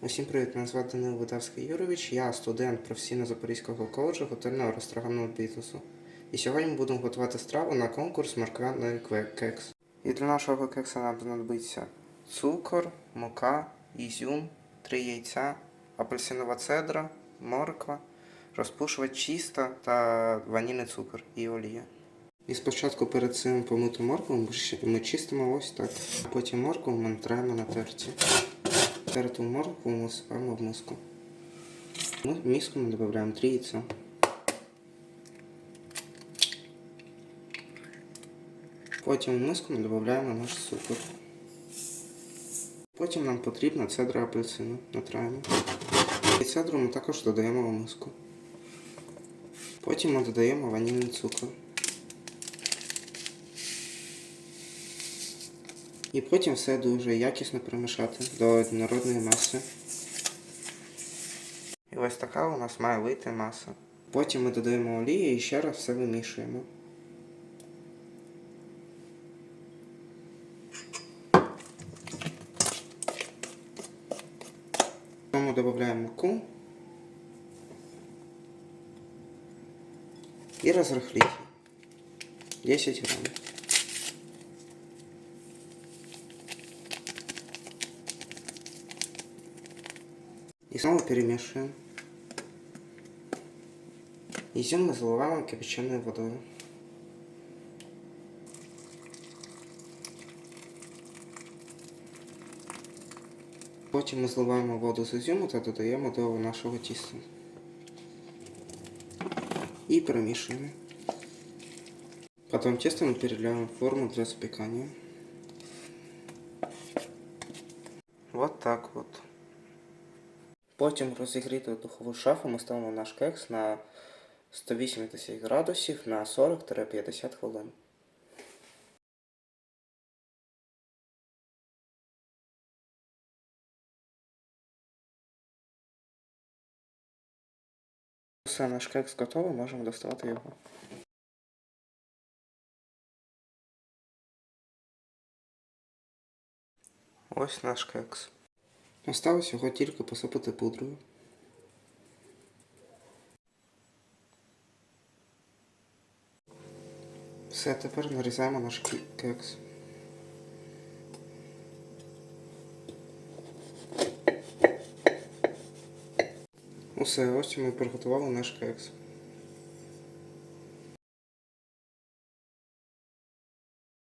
Усім привіт, мене звати Данило Видавський Юрович. Я студент професійно-запорізького коледжу готельного ресторанного бізнесу. І сьогодні ми будемо готувати страву на конкурс морквяний кекс. І для нашого кекса нам знадобиться цукор, мука, ізюм, три яйця, апельсинова цедра, морква, розпушувач чиста та ванільний цукор і олія. І спочатку перед цим помиту моркву ми чистимо ось так. Потім моркву ми натираємо на терці. Терту моркву ми сипаємо в миску. Ми в миску ми додаємо 3 яйця. Потім в миску ми додаємо наш цукор. Потім нам потрібна цедра апельсину. Натираємо. І цедру ми також додаємо в миску. Потім ми додаємо ванільний цукор. І потім все дуже якісно перемішати до однородної маси. І ось така у нас має вийти маса. Потім ми додаємо олію і ще раз все вимішуємо. Тому додаємо муку і розрихліть 10 грамів. И снова перемешиваем. Изюм мы заливаем кипяченой водой. Потім ми зливаємо воду з ізюму та додаємо до нашого тіста. І перемішуємо. Потом тесто мы переливаем в форму для запекания. Вот так вот. Потім розігріти духову шафу ми ставимо наш кекс на 180 градусів на 40-50 хвилин. Все, наш кекс готовий, можемо доставати його. Ось наш кекс. Осталось його тільки посипати пудрою. Все, тепер нарізаємо наш кекс. Усе, ось ми приготували наш кекс.